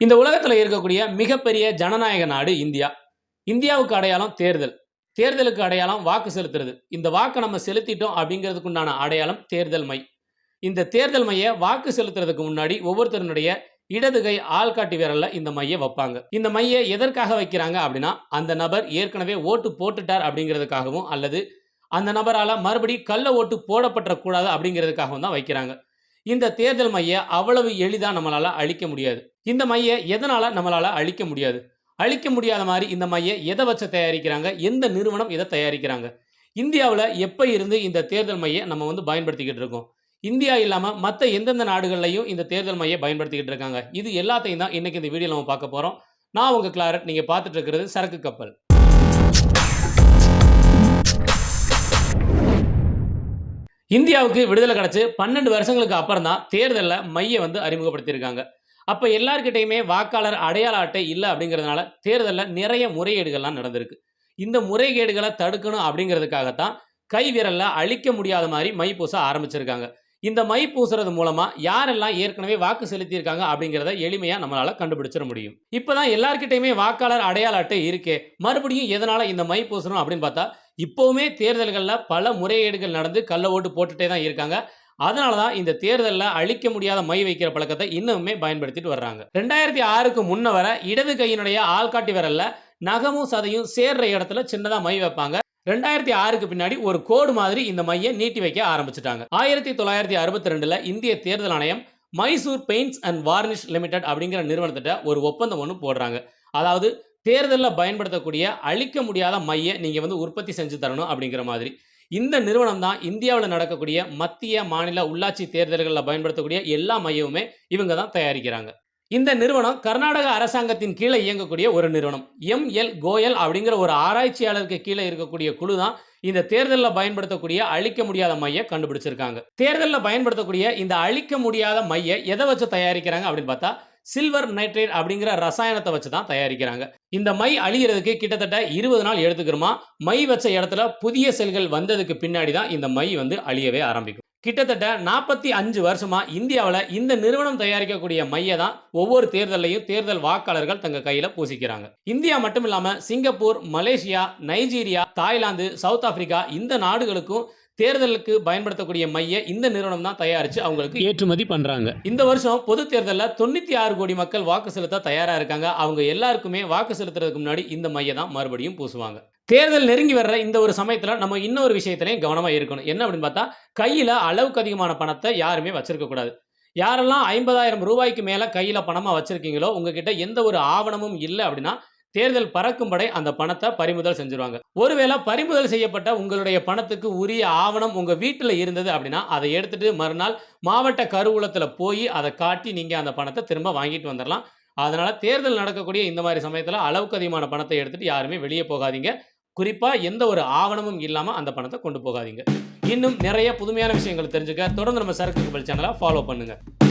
இந்த உலகத்தில் இருக்கக்கூடிய மிகப்பெரிய ஜனநாயக நாடு இந்தியா. இந்தியாவுக்கு அடையாளம் தேர்தல். தேர்தலுக்கு அடையாளம் வாக்கு செலுத்துறது. இந்த வாக்கை நம்ம செலுத்திட்டோம் அப்படிங்கிறதுக்கு உண்டான அடையாளம் தேர்தல் மை. இந்த தேர்தல் மைய வாக்கு செலுத்துறதுக்கு முன்னாடி ஒவ்வொருத்தருடைய இடதுகை ஆள்காட்டி விரல்ல இந்த மைய வைப்பாங்க. இந்த மைய எதற்காக வைக்கிறாங்க அப்படின்னா அந்த நபர் ஏற்கனவே ஓட்டு போட்டுட்டார் அப்படிங்கிறதுக்காகவும் அல்லது அந்த நபரால் மறுபடி கள்ள ஓட்டு போடப்பட்ட கூடாது அப்படிங்கிறதுக்காகவும் தான் வைக்கிறாங்க. இந்த தேர்தல் மைய அவ்வளவு எளிதாக நம்மளால் அழிக்க முடியாது. இந்த மைய எதனால் நம்மளால் அழிக்க முடியாது? அழிக்க முடியாத மாதிரி இந்த மைய எதை வச்சு தயாரிக்கிறாங்க? எந்த நிறுவனம் இதை தயாரிக்கிறாங்க? இந்தியாவில் எப்போ இருந்து இந்த தேர்தல் மைய நம்ம வந்து பயன்படுத்திக்கிட்டு இருக்கோம்? இந்தியா இல்லாமல் மற்ற எந்தெந்த நாடுகள்லையும் இந்த தேர்தல் மைய பயன்படுத்திக்கிட்டு இருக்காங்க? இது எல்லாத்தையும் தான் இன்றைக்கி இந்த வீடியோ நம்ம பார்க்க போகிறோம் நான் உங்கள் கிளாரட். நீங்கள் பார்த்துட்டு இருக்கிறது சரக்கு கப்பல். இந்தியாவுக்கு விடுதலை கிடச்சி பன்னெண்டு வருஷங்களுக்கு அப்புறம் தான் தேர்தலில் மைய வந்து அறிமுகப்படுத்தியிருக்காங்க. அப்போ எல்லார்கிட்டையுமே வாக்காளர் அடையாள அட்டை இல்லை அப்படிங்கிறதுனால தேர்தலில் நிறைய முறைகேடுகள்லாம் நடந்திருக்கு. இந்த முறைகேடுகளை தடுக்கணும் அப்படிங்கிறதுக்காகத்தான் கை விரலில் அழிக்க முடியாத மாதிரி மை பூச ஆரம்பிச்சிருக்காங்க. இந்த மை பூசுறது மூலமா யாரெல்லாம் ஏற்கனவே வாக்கு செலுத்தியிருக்காங்க அப்படிங்கிறத எளிமையா நம்மளால கண்டுபிடிச்சிட முடியும். இப்போதான் எல்லார்கிட்டையுமே வாக்காளர் அடையாள அட்டை இருக்கே மறுபடியும் எதனால இந்த மை பூசணும் அப்படின்னு பார்த்தா இப்போவுமே தேர்தல்களில் பல முறைகேடுகள் நடந்து கள்ள ஓட்டு போட்டுட்டே தான் இருக்காங்க. அதனால தான் இந்த தேர்தலில் அழிக்க முடியாத மை வைக்கிற பழக்கத்தை இன்னுமே பயன்படுத்திட்டு வர்றாங்க. ரெண்டாயிரத்தி ஆறுக்கு முன்ன வர இடது கையினுடைய ஆள்காட்டி விரல்ல நகமும் சதையும் சேர்ற இடத்துல சின்னதாக மை வைப்பாங்க. ரெண்டாயிரத்தி ஆறுக்கு பின்னாடி ஒரு கோடு மாதிரி இந்த மையை நீட்டி வைக்க ஆரம்பிச்சிட்டாங்க. ஆயிரத்தி தொள்ளாயிரத்தி அறுபத்தி ரெண்டுல இந்திய தேர்தல் ஆணையம் Mysore paints and varnish limited அப்படிங்கிற நிறுவனத்திட்ட ஒரு ஒப்பந்தம் ஒன்று போடுறாங்க. அதாவது தேர்தலில் பயன்படுத்தக்கூடிய அழிக்க முடியாத மைய நீங்கள் வந்து உற்பத்தி செஞ்சு தரணும் அப்படிங்கிற மாதிரி. இந்த நிறுவனம் தான் இந்தியாவில் நடக்கக்கூடிய மத்திய மாநில உள்ளாட்சி தேர்தல்களில் பயன்படுத்தக்கூடிய எல்லா மையமுமே இவங்க தான் தயாரிக்கிறாங்க. இந்த நிறுவனம் கர்நாடக அரசாங்கத்தின் கீழே இயங்கக்கூடிய ஒரு நிறுவனம். எம். எல். கோயல் அப்படிங்கிற ஒரு ஆராய்ச்சியாளருக்கு கீழே இருக்கக்கூடிய குழு தான் இந்த தேர்தலில் பயன்படுத்தக்கூடிய அழிக்க முடியாத மைய கண்டுபிடிச்சிருக்காங்க. தேர்தலில் பயன்படுத்தக்கூடிய இந்த அழிக்க முடியாத மைய எதை வச்சு தயாரிக்கிறாங்க அப்படின்னு பார்த்தா சில்வர் நைட்ரேட் அப்படிங்கிற ரசாயனத்தை வச்சு தான் தயாரிக்கிறாங்க. இந்த மை அழிகிறதுக்கு கிட்டத்தட்ட இருபது நாள் எடுத்துக்கிறோமா? மை வச்ச இடத்துல புதிய செல்கள் வந்ததுக்கு பின்னாடி தான் இந்த மை வந்து அழியவே ஆரம்பிக்கும். கிட்டத்தட்ட நாற்பத்தி அஞ்சு வருஷமா இந்தியாவில் இந்த நிறுவனம் தயாரிக்கக்கூடிய மைய தான் ஒவ்வொரு தேர்தலையும் தேர்தல் வாக்காளர்கள் தங்க கையில பூசிக்கிறாங்க. இந்தியா மட்டும் இல்லாம Singapore Malaysia Nigeria Thailand south Africa இந்த நாடுகளுக்கும் தேர்தலுக்கு பயன்படுத்தக்கூடிய மைய இந்த நிறுவனம் தான் தயாரிச்சு அவங்களுக்கு ஏற்றுமதி பண்றாங்க. இந்த வருஷம் பொது தேர்தலில் தொண்ணூத்தி ஆறு கோடி மக்கள் வாக்கு செலுத்த தயாரா இருக்காங்க. அவங்க எல்லாருக்குமே வாக்கு செலுத்துறதுக்கு முன்னாடி இந்த மைய தான் மறுபடியும் பூசுவாங்க. தேர்தல் நெருங்கி வர்ற இந்த ஒரு சமயத்தில் நம்ம இன்னொரு விஷயத்திலையும் கவனமாக இருக்கணும். என்ன அப்படின்னு பார்த்தா கையில் அளவுக்கு அதிகமான பணத்தை யாருமே வச்சிருக்க கூடாது. யாரெல்லாம் ஐம்பதாயிரம் ரூபாய்க்கு மேலே கையில் பணமாக வச்சிருக்கீங்களோ உங்ககிட்ட எந்த ஒரு ஆவணமும் இல்லை அப்படின்னா தேர்தல் பறக்கும் படை அந்த பணத்தை பறிமுதல் செஞ்சிருவாங்க. ஒருவேளை பறிமுதல் செய்யப்பட்ட உங்களுடைய பணத்துக்கு உரிய ஆவணம் உங்க வீட்டில் இருந்தது அப்படின்னா அதை எடுத்துட்டு மறுநாள் மாவட்ட கருவூலத்தில் போய் அதை காட்டி நீங்க அந்த பணத்தை திரும்ப வாங்கிட்டு வந்துடலாம் அதனால தேர்தல் நடக்கக்கூடிய இந்த மாதிரி சமயத்தில் அளவுக்கு அதிகமான பணத்தை எடுத்துட்டு யாருமே வெளியே போகாதீங்க. குறிப்பாக எந்த ஒரு ஆவணமும் இல்லாமல் அந்த பணத்தை கொண்டு போகாதீங்க. இன்னும் நிறைய புதுமையான விஷயங்கள் தெரிஞ்சுக்க தொடர்ந்து நம்ம சரக்கு சேனலை ஃபாலோ பண்ணுங்கள்